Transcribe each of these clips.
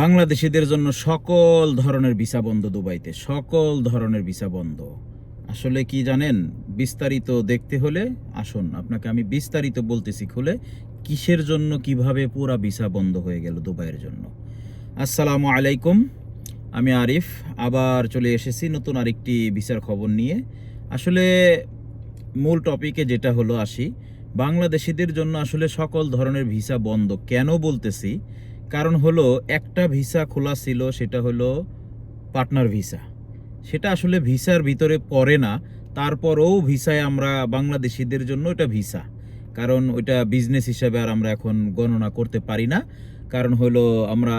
বাংলাদেশিদের জন্য সকল ধরনের ভিসা বন্ধ দুবাইতে, সকল ধরনের ভিসা বন্ধ। আসলে কি জানেন? বিস্তারিত দেখতে হলে আসুন, আপনাকে আমি বিস্তারিত বলতেছি খুলে, কিসের জন্য, কীভাবে পুরা ভিসা বন্ধ হয়ে গেল দুবাইয়ের জন্য। আসসালামু আলাইকুম, আমি আরিফ, আবার চলে এসেছি নতুন আরেকটি ভিসার খবর নিয়ে। আসলে মূল টপিকে যেটা হলো আসি, বাংলাদেশিদের জন্য আসলে সকল ধরনের ভিসা বন্ধ কেন বলতেছি? কারণ হলো একটা ভিসা খোলা ছিল, সেটা হলো পার্টনার ভিসা। সেটা আসলে ভিসার ভিতরে পড়ে না, তারপরেও ভিসায় আমরা বাংলাদেশিদের জন্য এটা ভিসা। কারণ ওইটা বিজনেস হিসাবে আর আমরা এখন গণনা করতে পারি না। কারণ হলো আমরা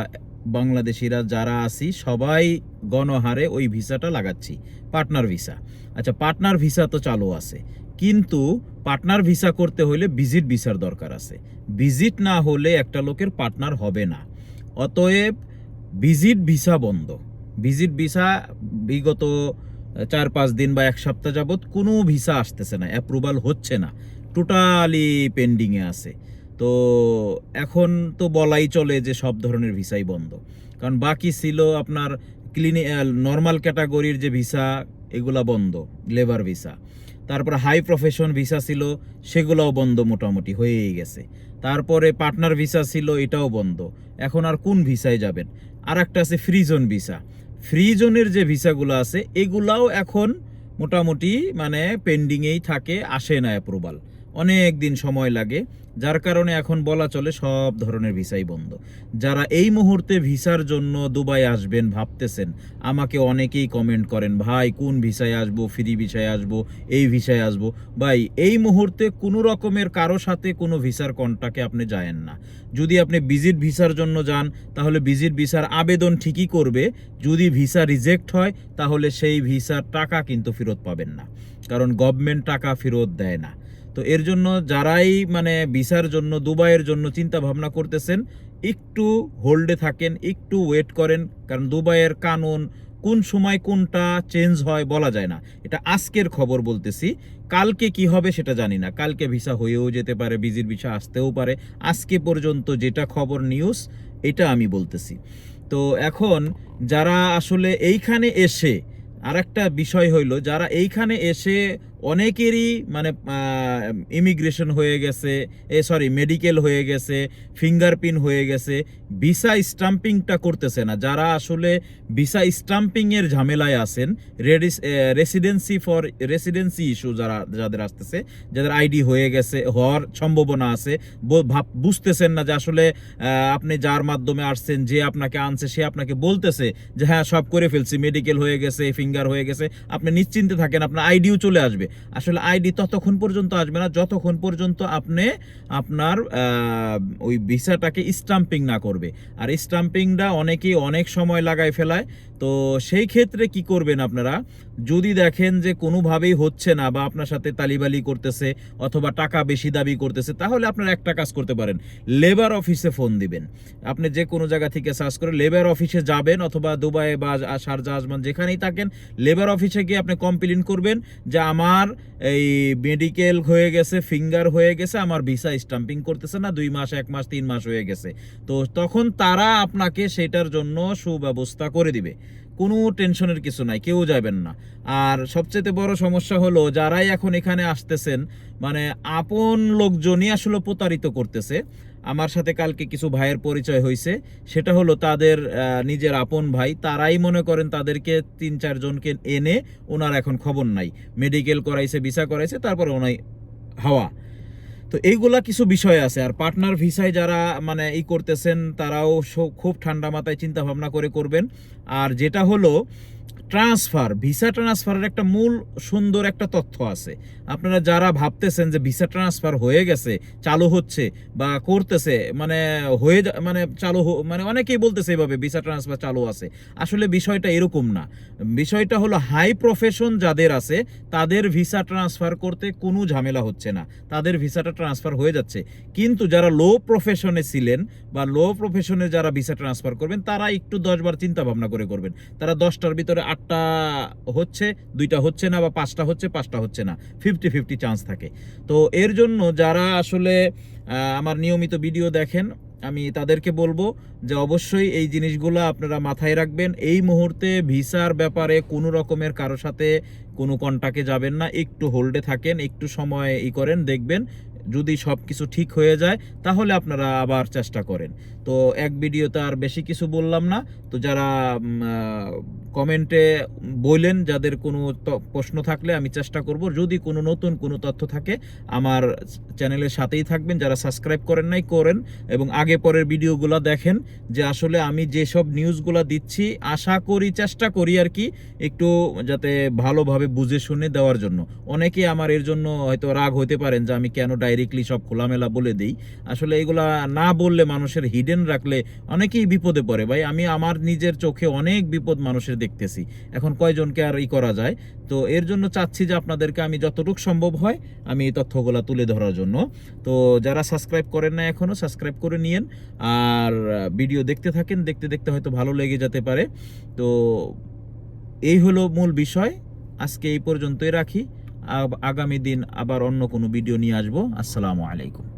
বাংলাদেশিরা যারা আছি, সবাই গণহারে ওই ভিসাটা লাগাচ্ছি, পার্টনার ভিসা। আচ্ছা পার্টনার ভিসা তো চালু আছে। কিন্তু পার্টনার ভিসা করতে হলে ভিজিট ভিসার দরকার আছে। ভিজিট না হলে একটা লোকের পার্টনার হবে না। অতএব ভিজিট ভিসা বন্ধ। ভিজিট ভিসা বিগত চার পাঁচ দিন বা এক সপ্তাহ যাবৎ কোনো ভিসা আসতেছে না অ্যাপ্রুভাল হচ্ছে না। টোটালি পেন্ডিংয়ে আছে। তো এখন তো বলাই চলে যে সব ধরনের ভিসাই বন্ধ। কারণ বাকি ছিল আপনার ক্লিনি নর্মাল ক্যাটাগরির যে ভিসা, এগুলা বন্ধ লেবার ভিসা। তারপর হাই প্রফেশন ভিসা ছিল, সেগুলোও বন্ধ মোটামুটি হয়েই গেছে। তারপরে পার্টনার ভিসা ছিল, এটাও বন্ধ। এখন আর কোন ভিসায় যাবেন? আর একটা আছে ফ্রি জোন ভিসা ফ্রি জোনের যে ভিসাগুলো আছে, এগুলাও এখন মোটামুটি মানে পেন্ডিংয়েই থাকে, আসে না অ্যাপ্রুভাল অনেক দিন সময় লাগে, যার কারণে এখন বলা চলে সব ধরনের ভিসাই বন্ধ। যারা এই মুহূর্তে ভিসার জন্য দুবাই আসবেন ভাবতেছেন, আমাকে অনেকেই কমেন্ট করেন, ভাই, কোন ভিসায় আসব? ফ্রি ভিসায় আসব? এই ভিসায় আসব? ভাই, এই মুহূর্তে কোনো রকমের কারও সাথে কোনো ভিসার কন্টাকে আপনি যায়েন না। যদি আপনি ভিজিট ভিসার জন্য যান, তাহলে ভিজিট ভিসার আবেদন ঠিকই করবে। যদি ভিসা রিজেক্ট হয়, তাহলে সেই ভিসার টাকা কিন্তু ফেরত পাবেন না। কারণ গভর্নমেন্ট টাকা ফেরত দেয় না। তো এর জন্য যারাই মানে ভিসার জন্য, দুবাইয়ের জন্য চিন্তা ভাবনা করতেছেন, একটু হোল্ডে থাকেন, একটু ওয়েট করেন, কারণ দুবাইয়ের কানুন কোন সময় কোনটা চেঞ্জ হয় বলা যায় না। এটা আজকের খবর বলতেছি। কালকে কি হবে সেটা জানি না। কালকে ভিসা হয়েও যেতে পারে ভিজিট ভিসা আসতেও পারে। আজকে পর্যন্ত যেটা খবর নিউজ, এটা আমি বলতেছি। তো এখন যারা আসলে এইখানে এসে আর একটা বিষয় হইল, যারা এইখানে এসে অনেকেরই মানে ইমিগ্রেশন হয়ে গেছে, এ সরি মেডিকেল হয়ে গেছে ফিঙ্গারপ্রিন্ট হয়ে গেছে ভিসা স্টাম্পিংটা করতেছে না। যারা আসলে ভিসা স্টাম্পিংয়ের ঝামেলায় আসেন আছেন রেসিডেন্সি ফর রেসিডেন্সি ইস্যু যারা, যাদের আসতেছে, যাদের আইডি হয়ে গেছে, হওয়ার সম্ভাবনা আছে ভাব, বুঝতেছেন না যে আসলে আপনি যার মাধ্যমে আসছেন, যে আপনাকে আনছে, সে আপনাকে বলতেছে যে হ্যাঁ সব করে ফেলছি মেডিকেল হয়ে গেছে ফিঙ্গার হয়ে গেছে। আপনি নিশ্চিন্তে থাকেন, আপনার আইডিও চলে আসবে। আসলে আইডি ততক্ষণ পর্যন্ত আসবে না, যতক্ষণ পর্যন্ত আপনি আপনার ওই ভিসাটাকে স্টাম্পিং না করবে। আর স্টাম্পিংটা অনেকেই অনেক সময় লাগায় ফেলায়। তো সেই ক্ষেত্রে কি করবেন আপনারা? যদি দেখেন যে কোনোভাবেই হচ্ছে না বা আপনার সাথে তালিবালি করতেছে অথবা টাকা বেশি দাবি করতেছে, তাহলে আপনারা একটা কাজ করতে পারেন। লেবার অফিসে ফোন দিবেন। আপনি যে কোনো জায়গা থেকে সার্চ করে লেবার অফিসে যাবেন অথবা দুবাই বা শারজা আজমান যেখানেই থাকেন, লেবার অফিসে গিয়ে আপনি কমপ্লেন করবেন যে আমার এই মেডিকেল হয়ে গেছে ফিঙ্গার হয়ে গেছে, আমার ভিসা স্টাম্পিং করতেছে না, দুই মাস, এক মাস, তিন মাস হয়ে গেছে। তো তখন তারা আপনাকে সেটার জন্য সুব্যবস্থা করে দিবে। কোনো টেনশনের কিছু নাই, কেউ যাবেন না। আর সবচেয়ে বড় সমস্যা হলো, যারাই এখন এখানে আসতেছেন মানে আপন লোকজনই আসলে প্রতারিত করতেছে। আমার সাথে কালকে কিছু ভাইয়ের পরিচয় হয়েছে সেটা হলো তাদের নিজের আপন ভাই। তারাই মনে করেন তাদেরকে তিন চারজনকে এনে ওনার এখন খবর নাই। মেডিকেল করাইছে, ভিসা করাইছে, তারপরে ওনাই হাওয়া। তো এইগুলা কিছু বিষয় আছে। আর পার্টনার ভিসায় যারা মানে ই করতেছেন, তারাও খুব ঠান্ডা মাথায় চিন্তা ভাবনা করে করবেন। আর যেটা হলো ট্রান্সফার, ভিসা ট্রান্সফারের একটা মূল সুন্দর একটা তথ্য আছে। আপনারা যারা ভাবতেছেন যে ভিসা ট্রান্সফার হয়ে গেছে, চালু হচ্ছে বা করতেছে মানে হয়ে মানে চালু মানে অনেকেই বলতেছে এভাবে ভিসা ট্রান্সফার চালু আছে। আসলে বিষয়টা এরকম না। বিষয়টা হলো হাই প্রফেশন যাদের আছে, তাদের ভিসা ট্রান্সফার করতে কোনো ঝামেলা হচ্ছে না। তাদের ভিসাটা ট্রান্সফার হয়ে যাচ্ছে। কিন্তু যারা লো প্রফেশনে ছিলেন বা লো প্রফেশনে যারা ভিসা ট্রান্সফার করবেন, তারা একটু দশবার চিন্তা ভাবনা করে করবেন। তারা দশটার ভিতরে আটটা হচ্ছে, দুইটা হচ্ছে না বা পাঁচটা হচ্ছে পাঁচটা হচ্ছে না। ফিফটি ফিফটি চান্স থাকে। তো এর জন্য যারা আসলে আমার নিয়মিত ভিডিও দেখেন, আমি তাদেরকে বলব যে অবশ্যই এই জিনিসগুলো আপনারা মাথায় রাখবেন। এই মুহূর্তে ভিসার ব্যাপারে কোনো রকমের কারও সাথে কোনো কন্টাক্টে যাবেন না। একটু হোল্ডে থাকেন, একটু সময় ই করেন, দেখবেন যদি সব কিছু ঠিক হয়ে যায়, তাহলে আপনারা আবার চেষ্টা করেন। তো এক ভিডিওতে আর বেশি কিছু বললাম না। তো যারা কমেন্টে বললেন যাদের কোনো প্রশ্ন থাকলে আমি চেষ্টা করব। যদি কোনো নতুন কোনো তথ্য থাকে, আমার চ্যানেলের সাথেই থাকবেন। যারা সাবস্ক্রাইব করেন নাই, করেন। এবং আগে পরের ভিডিওগুলো দেখেন, যে আসলে আমি যেসব নিউজগুলো দিচ্ছি, আশা করি, চেষ্টা করি আর কি, একটু যাতে ভালোভাবে বুঝে শুনে দেওয়ার জন্য। অনেকে আমার এর জন্য হয়তো রাগ হতে পারেন, যে আমি কেন ডাইরেক্টলি সব খোলামেলা বলে দিই। আসলে এগুলা না বললে মানুষের হিডেন রাখলে অনেকেই বিপদে পড়ে। ভাই, আমি আমার নিজের চোখে অনেক বিপদ মানুষের দেখতেছি। এখন কয়জনকে আর ই করা যায়? তো এর জন্য চাচ্ছি যে আপনাদেরকে আমি যতটুকু সম্ভব হয়, আমি এই তথ্যগুলো তুলে ধরার জন্য। তো যারা সাবস্ক্রাইব করেন না এখনও সাবস্ক্রাইব করে নিয়েন। আর ভিডিও দেখতে থাকেন, দেখতে দেখতে হয়তো ভালো লেগে যেতে পারে। তো এই হলো মূল বিষয়। আজকে এই পর্যন্তই রাখি। আগামী দিন আবার অন্য কোনো ভিডিও নিয়ে আসব। আসসালামু আলাইকুম।